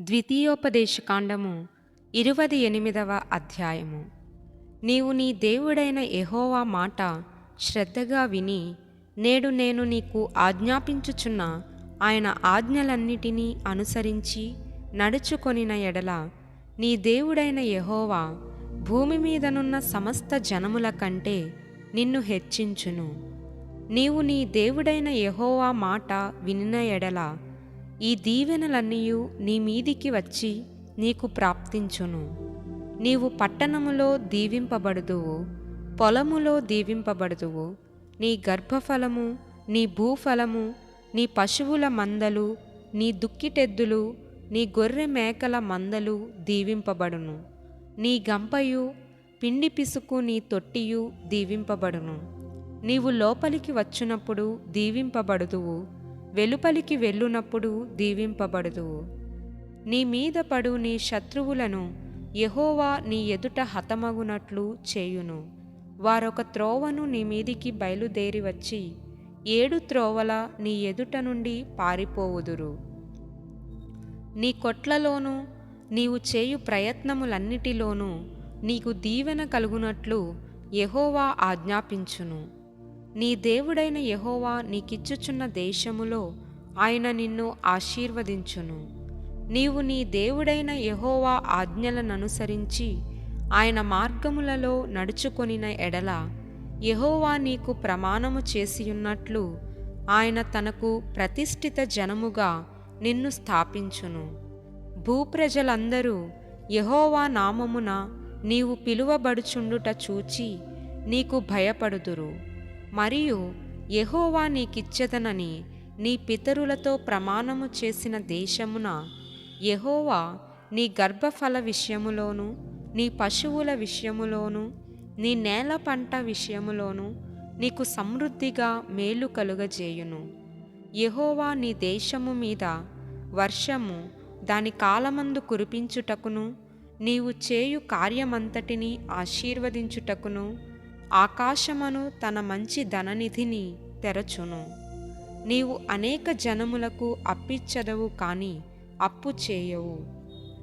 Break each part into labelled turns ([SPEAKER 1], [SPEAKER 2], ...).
[SPEAKER 1] ద్వితీయోపదేశకాండము ఇరువది ఎనిమిదవ అధ్యాయము. నీవు నీ దేవుడైన ఎహోవా మాట శ్రద్ధగా విని నేడు నేను నీకు ఆజ్ఞాపించుచున్న ఆయన ఆజ్ఞలన్నిటినీ అనుసరించి నడుచుకొనిన ఎడల నీ దేవుడైన యహోవా భూమి మీదనున్న సమస్త జనముల కంటే నిన్ను హెచ్చించును. నీవు నీ దేవుడైన యహోవా మాట వినిన ఎడల ఈ దీవెనలన్నీయు నీ మీదికి వచ్చి నీకు ప్రాప్తించును. నీవు పట్టణములో దీవింపబడుదువు పొలములో దీవింపబడుదువు నీ గర్భఫలము నీ భూఫలము నీ పశువుల మందలు నీ దుక్కిటెద్దులు నీ గొర్రె మేకల మందలు దీవింపబడును. నీ గంపయు పిండి పిసుకు నీ తొట్టియు దీవింపబడును. నీవు లోపలికి వచ్చినప్పుడు దీవింపబడుదువు వెలుపలికి వెళ్ళునప్పుడు దీవింపబడదు. నీ మీద పడు నీ శత్రువులను యహోవా నీ ఎదుట హతమగునట్లు చేయును. వారొక త్రోవను నీ మీదికి బయలుదేరి వచ్చి ఏడు త్రోవల నీ ఎదుట నుండి పారిపోవుదురు. నీ కొట్లలోనూ నీవు చేయు ప్రయత్నములన్నిటిలోనూ నీకు దీవెన కలుగునట్లు యహోవా ఆజ్ఞాపించును. నీ దేవుడైన యహోవా నీకిచ్చుచున్న దేశములో ఆయన నిన్ను ఆశీర్వదించును. నీవు నీ దేవుడైన యెహోవా ఆజ్ఞలననుసరించి ఆయన మార్గములలో నడుచుకొనిన ఎడల యహోవా నీకు ప్రమాణము చేసియున్నట్లు ఆయన తనకు ప్రతిష్ఠిత జనముగా నిన్ను స్థాపించును. భూప్రజలందరూ యహోవా నామమున నీవు పిలువబడుచుండుట చూచి నీకు భయపడుదురు. మరియు యహోవా నీకిచ్చెదనని నీ పితరులతో ప్రమాణము చేసిన దేశమున యహోవా నీ గర్భఫల విషయములోను నీ పశువుల విషయములోను నీ నేల పంట విషయములోను నీకు సమృద్ధిగా మేలు కలుగజేయును. యహోవా నీ దేశము మీద వర్షము దాని కాలమందు కురిపించుటకును నీవు చేయు కార్యమంతటిని ఆశీర్వదించుటకును ఆకాశమను తన మంచి ధననిధిని తెరచును. నీవు అనేక జనములకు అప్పిచ్చదవు కాని అప్పు చేయవు.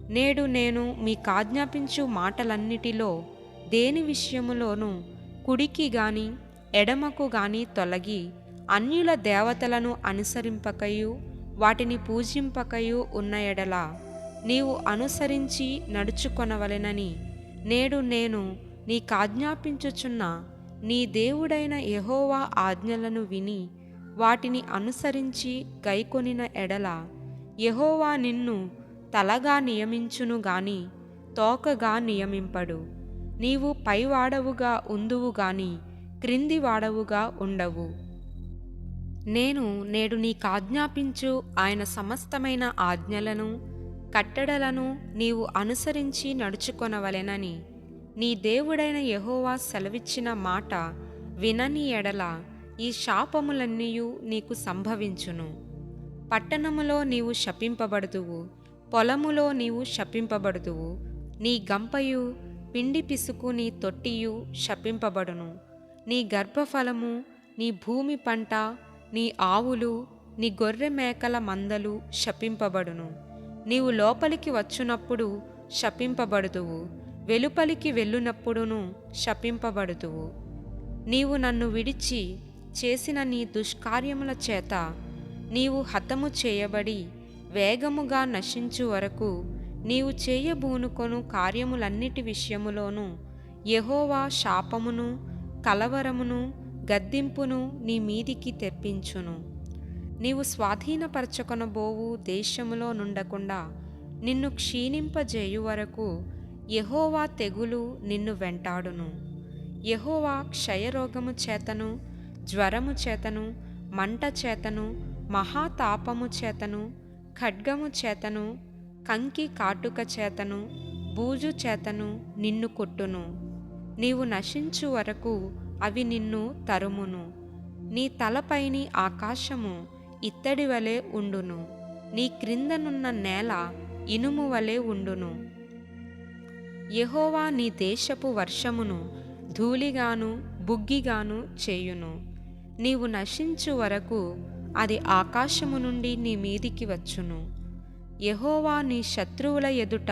[SPEAKER 1] నేడు నేను మీకాజ్ఞాపించు మాటలన్నిటిలో దేని విషయములోనూ కుడికి గాని ఎడమకు గాని తొలగి అన్యుల దేవతలను అనుసరింపకయు వాటిని పూజింపకయు ఉన్న ఎడల నీవు అనుసరించి నడుచుకొనవలెనని నేడు నేను నీకాజ్ఞాపించుచున్న నీ దేవుడైన యహోవా ఆజ్ఞలను విని వాటిని అనుసరించి గైకొనిన ఎడల యహోవా నిన్ను తలగా నియమించును గాని తోకగా నియమింపడు. నీవు పైవాడవుగా ఉందువు గాని క్రింది వాడవుగా ఉండవు. నేను నేడు నీకాజ్ఞాపించు ఆయన సమస్తమైన ఆజ్ఞలను కట్టడలను నీవు అనుసరించి నడుచుకొనవలెనని నీ దేవుడైన యహోవా సెలవిచ్చిన మాట వినని ఎడల ఈ శాపములన్నీయు నీకు సంభవించును. పట్టణములో నీవు శపింపబడుదువు పొలములో నీవు శపింపబడుదువు నీ గంపయు పిండి పిసుకు నీ తొట్టియు శపింపబడును. నీ గర్భఫలము నీ భూమి పంట నీ ఆవులు నీ గొర్రె మేకల మందలు శపింపబడును. నీవు లోపలికి వచ్చునప్పుడు శపింపబడుదువు. వెలుపలికి వెళ్ళునప్పుడును శపింపబడుదువు. నీవు నన్ను విడిచి చేసిన నీ దుష్కార్యముల చేత నీవు హతము చేయబడి వేగముగా నశించు వరకు నీవు చేయబూనుకొను కార్యములన్నిటి విషయములోనూ యహోవా శాపమును కలవరమును గద్దింపును నీ మీదికి తెప్పించును. నీవు స్వాధీనపరచకొనబోవు దేశములో నుండకుండా నిన్ను క్షీణింపజేయు వరకు యహోవా తెగులు నిన్ను వెంటాడును. యహోవా క్షయరోగము చేతను జ్వరము చేతను మంట చేతను మహాతాపము చేతను ఖడ్గము చేతను కంకి కాటుక చేతను బూజు చేతను నిన్ను కొట్టును. నీవు నశించు వరకు అవి నిన్ను తరుమును. నీ తలపైని ఆకాశము ఇత్తడి వలె ఉండును. నీ క్రిందనున్న నేల ఇనుము వలె ఉండును. యహోవా నీ దేశపు వర్షమును ధూళిగాను బుగ్గిగాను చేయును. నీవు నశించు వరకు అది ఆకాశము నుండి నీ మీదికి వచ్చును. యహోవా నీ శత్రువుల ఎదుట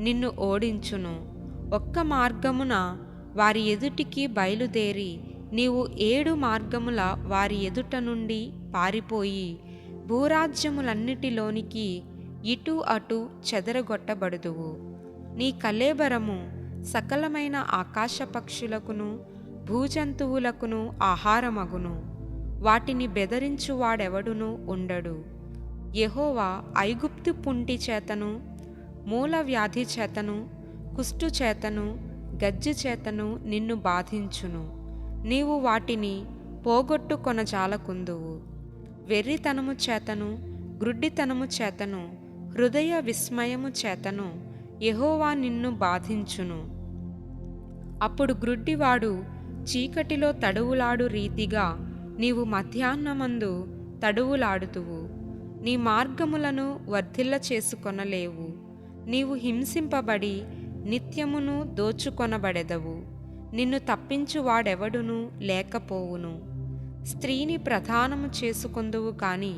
[SPEAKER 1] నిన్ను ఓడించును. ఒక్క మార్గమున వారి ఎదుటికి బయలుదేరి నీవు ఏడు మార్గముల వారి ఎదుట నుండి పారిపోయి భూరాజ్యములన్నిటిలోనికి ఇటు అటు చెదరగొట్టబడుదువు. నీ కలేబరము సకలమైన ఆకాశ పక్షులకును భూజంతువులకును ఆహారమగును. వాటిని బెదరించువాడెవడును ఉండడు. యహోవా ఐగుప్తు పుంటి చేతను మూల వ్యాధి చేతను కుష్టు చేతను గజ్జి చేతను నిన్ను బాధించును. నీవు వాటిని పోగొట్టుకొనజాలకుందువు వెర్రితనము చేతను గ్రుడ్డితనము చేతను హృదయ విస్మయము చేతను యహోవా నిన్ను బాధించును. అప్పుడు గ్రుడ్డివాడు చీకటిలో తడువులాడు రీతిగా నీవు మధ్యాహ్నమందు తడువులాడుతువు. నీ మార్గములను వర్ధిల్ల చేసుకొనలేవు. నీవు హింసింపబడి నిత్యమును దోచుకొనబడెదవు. నిన్ను తప్పించువాడెవడును లేకపోవును. స్త్రీని ప్రధానము చేసుకొందువు కాని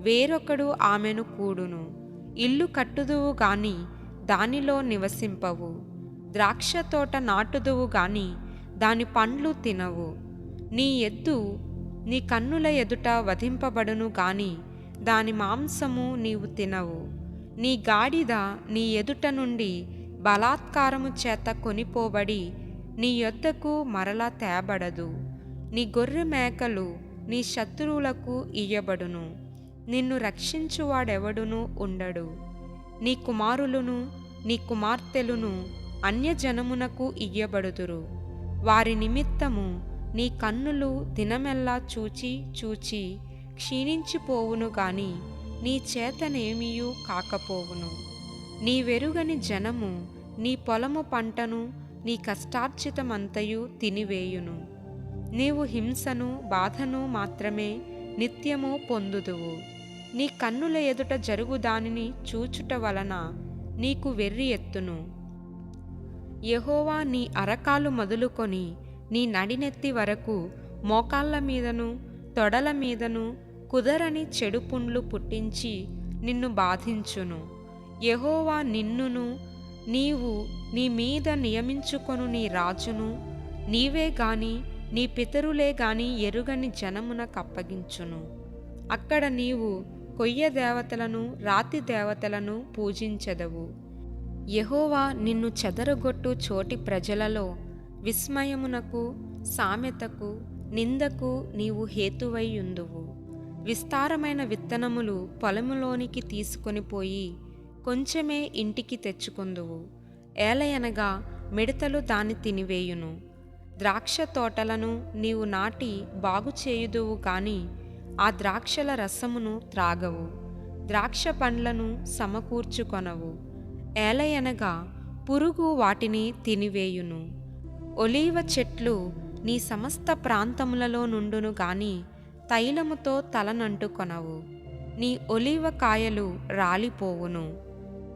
[SPEAKER 1] వేరొకడు ఆమెను కూడును. ఇల్లు కట్టుదువు గాని దానిలో నివసింపవు. ద్రాక్ష తోట నాటుదువు గాని దాని పండ్లు తినవు. నీ ఎద్దు నీ కన్నుల ఎదుట వధింపబడును గాని దాని మాంసము నీవు తినవు. నీ గాడిద నీ ఎదుట నుండి బలాత్కారము చేత కొనిపోబడి నీ యొద్దకు మరలా తేబడదు. నీ గొర్రె మేకలు నీ శత్రువులకు ఇయ్యబడును. నిన్ను రక్షించువాడెవడునూ ఉండడు. నీ కుమారులను నీ కుమార్తెలను అన్యజనమునకు ఇయ్యబడుదురు. వారి నిమిత్తము నీ కన్నులు దినమెల్లా చూచి చూచి క్షీణించిపోవును గాని నీ చేతనేమియూ కాకపోవును. నీ వెరుగని జనము నీ పొలము పంటను నీ కష్టార్జితమంతయు తినివేయును. నీవు హింసను బాధను మాత్రమే నిత్యము పొందుదువు. నీ కన్నుల ఎదుట జరుగు దానిని చూచుట వలన నీకు వెర్రి ఎత్తును. యహోవా నీ అరకాలు మొదలుకొని నీ నడినెత్తి వరకు మోకాళ్ళ మీదను తొడల మీదను కుదరని చెడు పుండ్లు పుట్టించి నిన్ను బాధించును. యహోవా నిన్నును నీవు నీ మీద నియమించుకొను నీ రాజును నీవే గాని నీ పితరులే గాని ఎరుగని జనమున కప్పగించును అక్కడ నీవు కొయ్య దేవతలను రాతి దేవతలను పూజించెదవు. యహోవా నిన్ను చెదరగొట్టు చోటి ప్రజలలో విస్మయమునకు సామెతకు నిందకు నీవు హేతువైయుందువు. విస్తారమైన విత్తనములు పొలములోనికి తీసుకొని పోయి కొంచెమే ఇంటికి తెచ్చుకొందువు. ఏలయనగా మిడతలు దాన్ని తినివేయును. ద్రాక్ష తోటలను నీవు నాటి బాగు చేయుదువు కానీ ఆ ద్రాక్షల రసమును త్రాగవు ద్రాక్ష పండ్లను సమకూర్చుకొనవు. ఏలయనగా పురుగు వాటిని తినివేయును. ఒలీవ చెట్లు నీ సమస్త ప్రాంతములలో నుండును గాని తైలముతో తలనంటుకొనవు. నీ ఒలీవ కాయలు రాలిపోవును.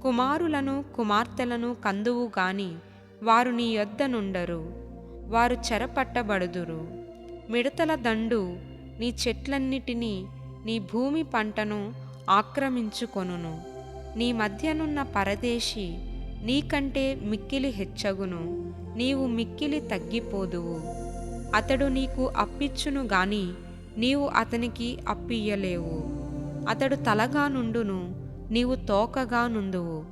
[SPEAKER 1] కుమారులను కుమార్తెలను కందువు గాని వారు నీ యొద్ద నుండరు వారు చెరపట్టబడుదురు. మిడతల దండు నీ చెట్లన్నిటినీ నీ భూమి పంటను ఆక్రమించుకొనును. నీ మధ్యనున్న పరదేశి నీకంటే మిక్కిలి హెచ్చగును. నీవు మిక్కిలి తగ్గిపోదువు. అతడు నీకు అప్పిచ్చును గాని నీవు అతనికి అప్పియ్యలేవు. అతడు తలగా నుండును నీవు తోకగా నుండువు.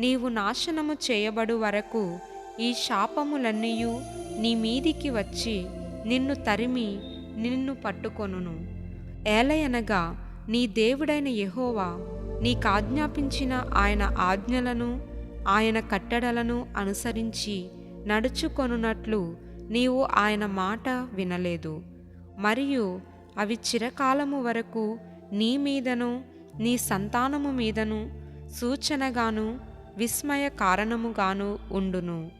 [SPEAKER 1] నీవు నాశనము చేయబడు వరకు ఈ శాపములన్నీయు నీ మీదికి వచ్చి నిన్ను తరిమి నిన్ను పట్టుకొనును. ఏలయనగా నీ దేవుడైన యెహోవా నీకాజ్ఞాపించిన ఆయన ఆజ్ఞలను ఆయన కట్టడలను అనుసరించి నడుచుకొనున్నట్లు నీవు ఆయన మాట వినలేదు. మరియు అవి చిరకాలము వరకు నీ మీదను నీ సంతానము మీదను సూచనగాను విస్మయ కారణముగాను ఉండును.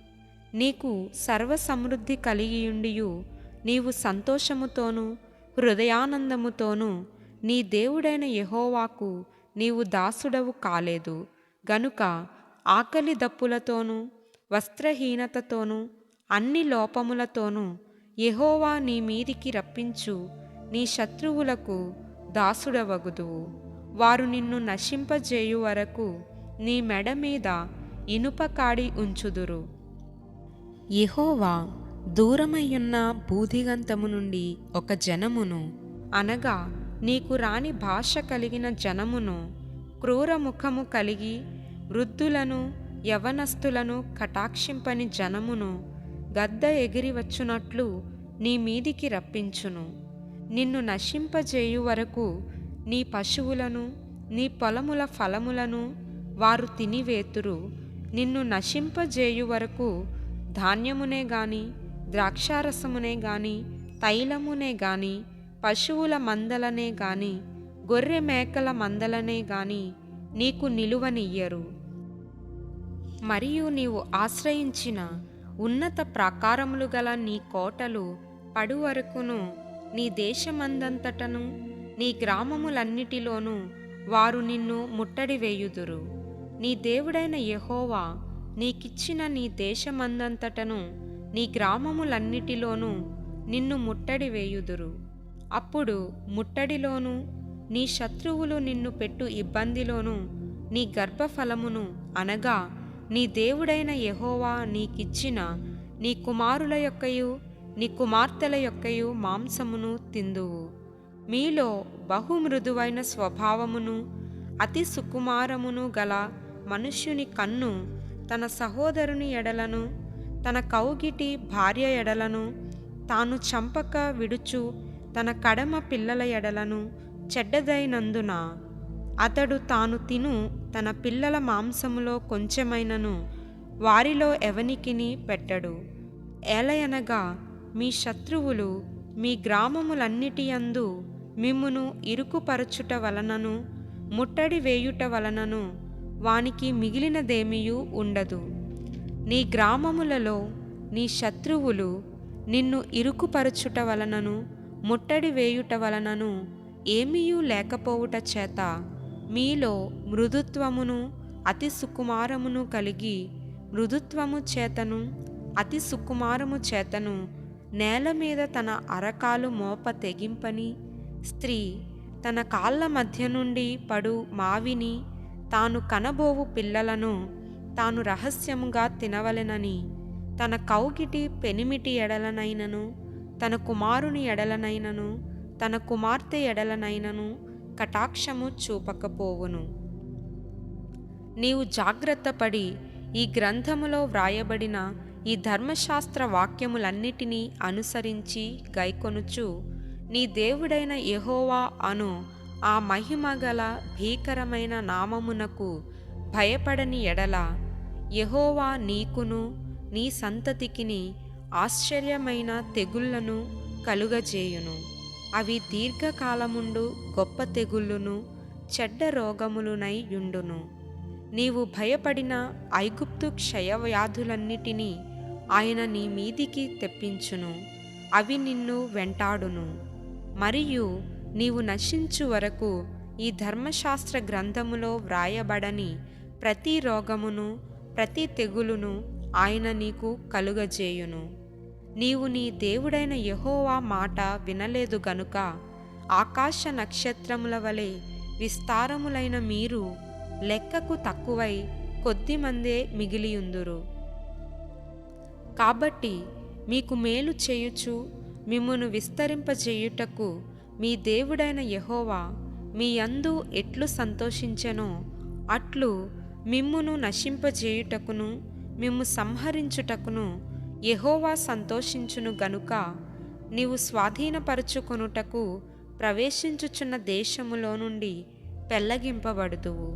[SPEAKER 1] నీకు సర్వసమృద్ధి కలిగియుండియు నీవు సంతోషముతోనూ హృదయానందముతోనూ నీ దేవుడైన యహోవాకు నీవు దాసుడవు కాలేదు. గనుక ఆకలి దప్పులతోనూ వస్త్రహీనతతోనూ అన్ని లోపములతోనూ యహోవా నీ మీదికి రప్పించు నీ శత్రువులకు దాసుడవగుదువు. వారు నిన్ను నశింపజేయు వరకు నీ మెడ మీద ఇనుపకాడి ఉంచుదురు. యహోవా దూరమయ్యున్న భూదిగంతము నుండి ఒక జనమును. అనగా నీకు రాని భాష కలిగిన జనమును క్రూర ముఖము కలిగి వృద్ధులను యవనస్తులను కటాక్షింపని జనమును గద్ద ఎగిరి వచ్చునట్లు నీ మీదికి రప్పించును. నిన్ను నశింపజేయు వరకు నీ పశువులను నీ పొలముల ఫలములను వారు తినివేతురు. నిన్ను నశింపజేయు వరకు ధాన్యమునే గాని ద్రాక్షారసమునే గాని తైలమునే గాని పశువుల మందలనే గాని గొర్రె మేకల మందలనే గాని నీకు నిలువనియ్యరు. మరియు నీవు ఆశ్రయించిన ఉన్నత ప్రాకారములు గల నీ కోటలు పడు వరకును నీ దేశమందంతటను నీ గ్రామములన్నిటిలోనూ వారు నిన్ను ముట్టడి వేయుదురు. నీ దేవుడైన యహోవా నీకిచ్చిన నీ దేశమందంతటను నీ గ్రామములన్నిటిలోనూ నిన్ను ముట్టడి వేయుదురు. అప్పుడు ముట్టడిలోను నీ శత్రువులు నిన్ను పెట్టు ఇబ్బందిలోనూ నీ గర్భఫలమును అనగా నీ దేవుడైన యహోవా నీకిచ్చిన నీ కుమారుల యొక్కయు నీ కుమార్తెల యొక్కయు మాంసమును తిందువు. మీలో బహుమృదువైన స్వభావమును అతి సుకుమారమును గల మనుష్యుని కన్ను తన సహోదరుని ఎడలను తన కౌగిటి భార్య ఎడలను తాను చంపక విడుచు తన కడమ పిల్లల ఎడలను చెడ్డదైనందున. అతడు తాను తిను తన పిల్లల మాంసములో కొంచెమైనను వారిలో ఎవనికిని పెట్టడు. ఏలయనగా మీ శత్రువులు మీ గ్రామములన్నిటియందు మిమ్మును ఇరుకుపరచుట వలనను ముట్టడి వేయుట వలనను వానికి మిగిలినదేమియూ ఉండదు. నీ గ్రామములలో నీ శత్రువులు నిన్ను ఇరుకుపరచుట వలనను ముట్టడి వేయుట వలనను ఏమీయూ లేకపోవుట చేత మీలో మృదుత్వమును అతి సుకుమారమును కలిగి మృదుత్వము చేతను అతి సుకుమారము చేతను నేల మీద తన అరకాలు మోప తెగింపని స్త్రీ తన కాళ్ళ మధ్య నుండి పడు మావిని తాను కనబోవు పిల్లలను తాను రహస్యముగా తినవలెనని తన కౌగిటి పెనిమిటి ఎడలనైనను తన కుమారుని ఎడలనైనను తన కుమార్తె ఎడలనైనను కటాక్షము చూపకపోవును. నీవు జాగ్రత్తపడి ఈ గ్రంథములో వ్రాయబడిన ఈ ధర్మశాస్త్ర వాక్యములన్నిటినీ అనుసరించి గైకొనుచు నీ దేవుడైన యహోవా అను ఆ మహిమగల భీకరమైన నామమునకు భయపడని ఎడల యహోవా నీకును నీ సంతతికిని ఆశ్చర్యమైన తెగుళ్ళను కలుగజేయును. అవి దీర్ఘకాలముండు గొప్ప తెగుళ్ళును చెడ్డ రోగములునై యుండును. నీవు భయపడిన ఐగుప్తు క్షయవ్యాధులన్నిటినీ ఆయన నీ మీదికి తెప్పించును. అవి నిన్ను వెంటాడును. మరియు నీవు నశించు వరకు ఈ ధర్మశాస్త్ర గ్రంథములో వ్రాయబడని ప్రతి రోగమును ప్రతి తెగులును ఆయన నీకు కలుగజేయును. నీవు నీ దేవుడైన యహోవా మాట వినలేదు గనుక ఆకాశ నక్షత్రముల వలె విస్తారములైన మీరు లెక్కకు తక్కువై కొద్దిమందే మిగిలియుందురు. కాబట్టి మీకు మేలు చేయుచు మిమ్మును విస్తరింపజేయుటకు మీ దేవుడైన యహోవా మీ యందు ఎట్లు సంతోషించెనో అట్లు మిమ్మును నశింపజేయుటకును మిమ్ము సంహరించుటకును యహోవా సంతోషించును గనుక నీవు స్వాధీనపరుచుకొనుటకు ప్రవేశించుచున్న దేశములో నుండి పెల్లగింపబడుదువు.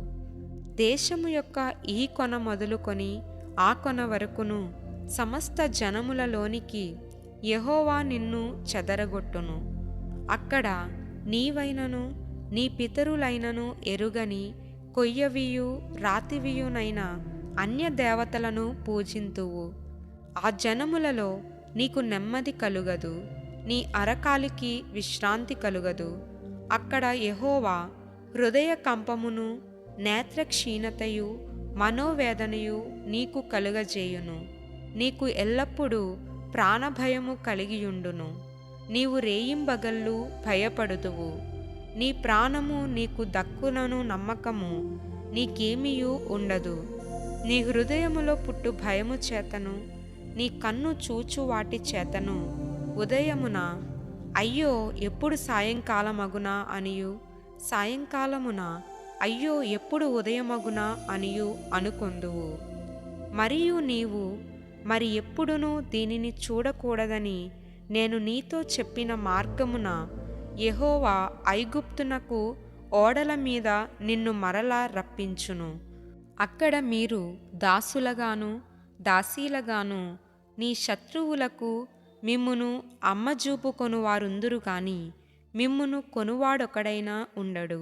[SPEAKER 1] దేశము యొక్క ఈ కొన మొదలుకొని ఆ కొన వరకును సమస్త జనములలోనికి యహోవా నిన్ను చెదరగొట్టును. అక్కడ నీవైనను నీ పితరులైనను ఎరుగని కొయ్యవియు రాతివియునైన అన్య దేవతలను పూజింతువు. ఆ జనములలో నీకు నెమ్మది కలుగదు నీ అరకాలికి విశ్రాంతి కలుగదు. అక్కడ యహోవా హృదయ కంపమును నేత్ర క్షీణతయు మనోవేదనయు నీకు కలుగజేయును. నీకు ఎల్లప్పుడూ ప్రాణభయము కలిగియుండును. నీవు రేయింబగళ్ళు భయపడుదువు నీ ప్రాణము నీకు దక్కునను నమ్మకము నీకేమీయూ ఉండదు. నీ హృదయములో పుట్టు భయము చేతను నీ కన్ను చూచు వాటి చేతను. ఉదయమున అయ్యో ఎప్పుడు సాయంకాలమగునా అనియు? సాయంకాలమున అయ్యో ఎప్పుడు ఉదయమగునా అనియు అనుకొందువు. మరియు నీవు మరి ఎప్పుడునూ దీనిని చూడకూడదని నేను నీతో చెప్పిన మార్గమున యెహోవా ఐగుప్తునకు ఓడల మీద నిన్ను మరలా రప్పించును. అక్కడ మీరు దాసులగాను దాసీలగాను నీ శత్రువులకు మిమ్మును అమ్మజూపు కొనువారుందురు కానీ మిమ్మును కొనువాడొకడైనా ఉండడు.